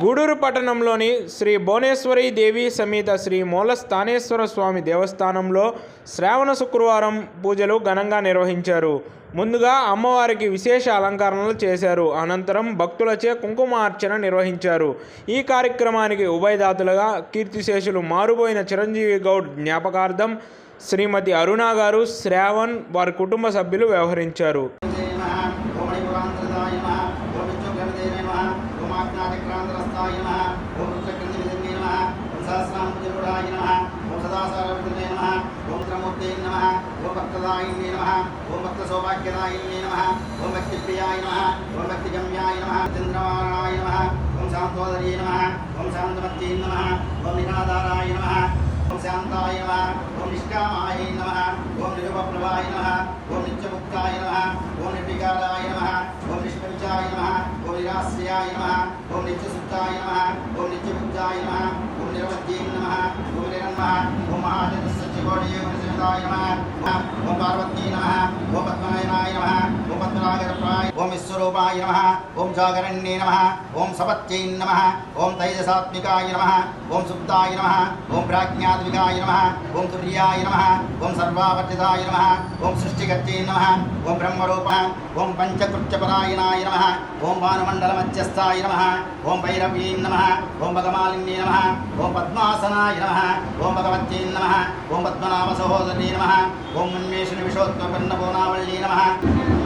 గూడూరు పట్టణంలోని శ్రీ భువనేశ్వరి దేవి సమేత శ్రీ మూలస్థానేశ్వర స్వామి దేవస్థానంలో శ్రావణ శుక్రవారం పూజలు ఘనంగా నిర్వహించారు. ముందుగా అమ్మవారికి విశేష అలంకరణలు చేశారు. అనంతరం భక్తులచే కుంకుమార్చన నిర్వహించారు. ఈ కార్యక్రమానికి ఉభయదాతలుగా కీర్తిశేషులు మారుపోయిన చిరంజీవి గౌడ్ జ్ఞాపకార్థం శ్రీమతి అరుణ గారు శ్రావణ్ వారి కుటుంబ సభ్యులు వ్యవహరించారు ఓం మణిపురాంతరదాయ నమః ఓం విష్ణుగ్రహదే నమః ఓం నమ నమః ఓం రుద్రకృతివిదే నమః ఓం సహస్రాంబుజరుడాయ నమ ఓం సదాసారవిదే నమః ఓం రుద్రమూర్తే నమ ఓం భక్తదాయిన్యే నమః ఓం భక్తసౌభాగ్యదాయిన్యే నమ ఓం భక్తిప్రియాయ నమః ఓం భక్తిగమ్యాయ నమ చంద్రమానాయ నమ ఓం శాంతోదర్యే నమః ఓం శాంతమత్యే నమః ఓం నిరాధారాయ నమః ఓం శాంతాయ నమః ఓం నిష్కామాయ నమః ఓం నిరుపప్లవాయ నమః ఓం నిత్యముక్తాయ నమః ఓం నిర్వికారాయ నమః ఓం నిష్పంచాయ నమః ఓం నిరాశ్రయాయ నమః ఓం నిత్యసుప్తాయ నమః ఓం నిత్యముక్తాయ నమః ఓం నిరవధ్యే నమః ఓం నిరన్మః ఓం మహాజనసత్యకోటియే పరిశుద్ధాయ నమః ఓం పార్వతీ నమః ఓం పద్మనాయనాయ నమః ఓం పద్మనాగరప్రాయ ఓం నమ ఓం జాగరణ్యే నమ ఓం సపత్యై నమ ఓం తైజసాత్మికాయ నమ ఓం సుప్తాయ నమ ఓం ప్రాజ్ఞాత్మికాయ నమ ఓం తుర్యాయ నమ ఓం సర్వావర్జితాయ నమ ఓం సృష్టికర్తే నమ ఓం బ్రహ్మరూప ఓం పంచకృత్యపరాయణాయ నమ ఓం భానుమండలమధ్యస్థాయ నమ ఓం భైరవ్యై నమ ఓం భగమాలిన్యే నమ ఓం పద్మాసనాయ నమ ఓం భగవత్యై నమ ఓం పద్మనాభ సహోదరీ నమ ఓం ఉన్మేష నిమిషోత్పన్నపోనావళ్యై నమః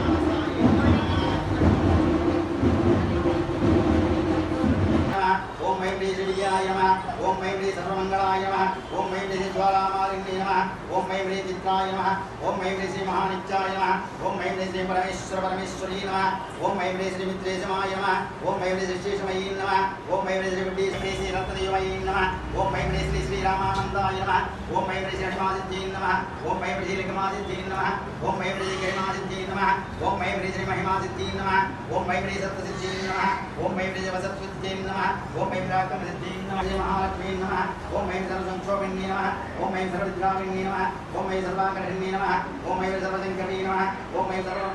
ఓం మై ప్రియ శ్రీయాయ నమః ఓం మై ప్రియ సర్వమంగళాయ నమః ఓం మై ప్రియ జ్వాలామాలిన్యే నమః ఓం మై ప్రియ చిత్రాయ నమః ఓం మై ప్రియ శ్రీ మహానిత్యాయ నమః ఓం మై ప్రియ శ్రీ పరమేశ్వర పరమేశ్వరీ నమః ఓం మై ప్రియ శ్రీ మిత్రేశమాయ నమః ఓం మై ప్రియ శ్రీ శేషమయీ నమః ఓం మై ప్రియ శ్రీ విడ్డీ శ్రీ శ్రీ రత్నదేవమయీ నమః ఓం మై ప్రియ శ్రీ శ్రీరామానందాయ నమః ఓం మై ప్రియ శ్రీ హనుమాదిత్యై నమః ఓం మై ప్రియ శ్రీ లింగమాదిత్యై నమః ఓం మై ప్రియ శ్రీ గరిమాదిత్యై నమః ఓం మై ప్రియ శ్రీ మహిమాదిత్యై నమః ఓం మై ప్రియ సప్తసిద్ధ్యై నమః ఓం మై ప్రియ వసత్విద్యై నమః ఓం మై ప్రాకమసిద్ధ్యై నమః శ్రీ మహాలక్ష్మీ నమః ఓం మై సర్వసంక్షోభిణ్యై నమః ఓం